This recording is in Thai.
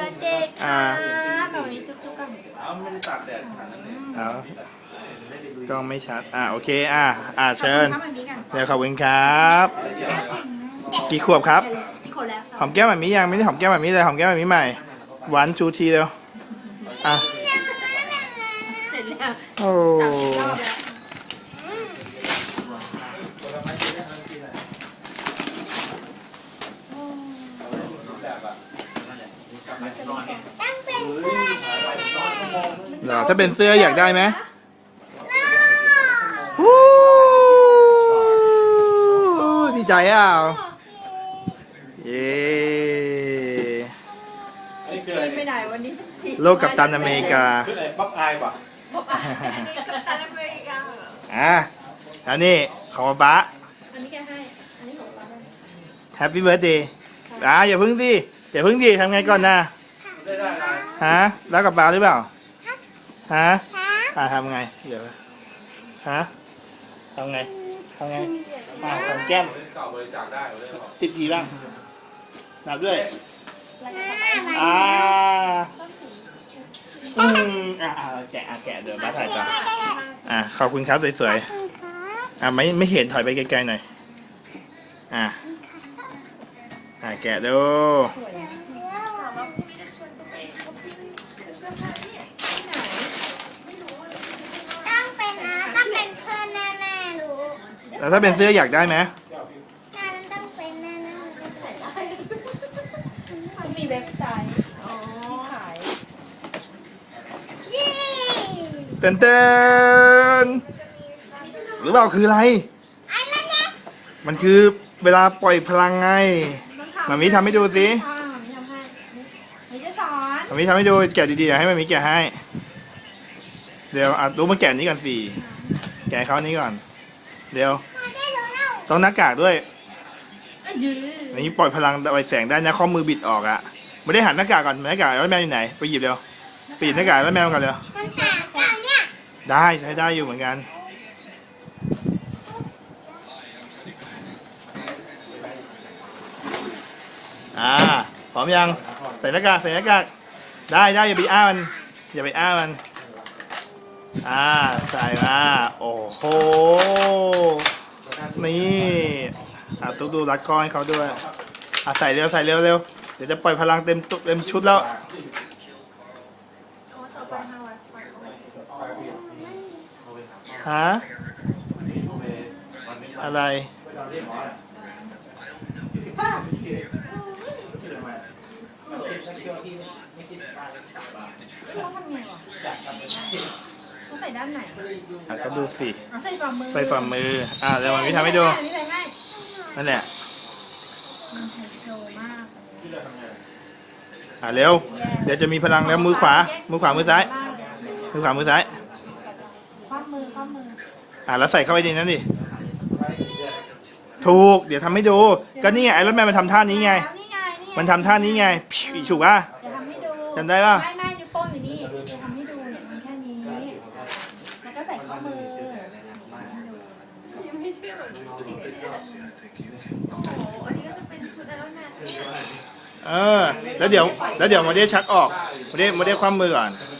birthday ครับแบบนี้จุ๊บจุ๊บกันเอาไม่ได้ตากแดดขนาดนั้นเลยเอากล้องไม่ชัด อ่าโอเค อ่าอ่าเชิญขอบคุณครับแบบนี้กันเดี๋ยวขอบคุณครับ กี่ขวบครับที่คนแล้วหอมแก้มแบบนี้ยังไม่ได้หอมแก้มแบบนี้เลยหอมแก้มแบบนี้ใหม่ หวานชูทีเร็ว อะ เสร็จแล้วโอ้ สามสิบรอบแล้วเหรอถ้าเป็นเสื้ออยากได้ไหมวู้ดีใจอะเย้นี่คืออะไรทีมไปไหนวันนี้โลกกับตันอเมริกา คืออะไรป๊อปอายป่ะบอกอะกับตันอเมริกาอะแล้วนี่ของป๊าอันนี้แกให้ อันนี้ของป้าได้แฮปปี้เบิร์ดเดย์อะอย่าพึ่ง ดิอย่าพึ่งดิทำไงก่อนนะได้ได้ได้ฮะแล้วกับป๊าหรือเปล่าฮะอะทำไง เดี๋ยวฮะทำไงทำไงอะของแก้มเก่าบริจาคได้เลยบอกติดทีบ้างนับด้วยแล้วก็ไปให้อ่าอืมอะอะแกะอะแกะเดี๋ยวมาถ่ายก่อนอะขอบคุณครับสวยๆอะไม่ไม่เห็นถอยไปไกลๆหน่อยอะอะแกะดู ต้องเป็นนะต้องเป็นเพื่อนแน่ๆรู้ แล้วถ้าเป็นเสื้ออยากได้ไหมน่าจะต้องเป็นแน่ๆรู้มันมีเว็บไซต์อ๋อที่ขายเย้เต้นเต้นหรือเปล่าคืออะไรไอ้นั่นเนี่ยมันคือเวลาปล่อยพลังไงต้องทำมามิทำให้ดูสิอ่ามามิทำให้มิจะสอนมามิทำให้ดูแกะดีๆอย่าให้มามิแกะให้ เดี๋ยวอะดูมาแกะนี้ก่อนสิแกะเขานี้ก่อน เดี๋ยวมาได้รู้แล้วต้องหน้ากากด้วยอะยืนอันนี้ปล่อยพลังปล่อยแสงได้นะข้อมือบิดออกอะไม่ได้หันหน้ากากก่อนหน้ากากแล้วแมวอยู่ไหนไปหยิบเร็วไปหยิบหน้ากากแล้วแมวก่อนเร็วมันหาเจ้าเนี่ยได้ใช้ได้อยู่เหมือนกันอ่าพร้อมยังใส่หน้ากากใส่หน้ากากได้ได้อย่าไปอ้ามันอย่าไปอ้ามัน อ่าใส่มาโอ้โห นี่อะตุ๊กดูรัดคอให้เขาด้วยอะใส่เร็วใส่เร็วเร็วเดี๋ยวจะปล่อยพลังเต็มตุเต็มชุดแล้ว ฮะ อะไร ต้องใส่ด้านไหนอะก็ดูสิ อ๋อใส่ฝ่ามือใส่ฝ่ามือ อะเดี๋ยวมันมีทำให้ดูไม่ใส่ให้นั่นแหละ มันไฮโซมากอะเร็ว เดี๋ยวจะมีพลังแล้วมือขวา มือขวา มือซ้าย มือขวา มือซ้ายคว้ามือคว้ามืออะแล้วใส่เข้าไปในนั้นดิ ถูก เดี๋ยวทำให้ดู ก็นี่ไงไอรอนแมนมันทำท่านี้ไง แล้วนี่ไงนี่ไงมันทำท่านี้ไงพิวถูกป่ะ เดี๋ยวทำให้ดูจำได้ป่ะ ไม่ไม่นิ้วโป้งอยู่นี่เดี๋ยวทำให้ดูเนี่ยมันแค่นี้ แล้วก็ใส่ข้อมือ ยังไม่เชื่อโอ้โหอันนี้ก็จะเป็นชุดไอรอนแมน เออ แล้วเดี๋ยว แล้วเดี๋ยวโมเดลชักออกโมเดลโมเดลคว่ำมือก่อนแ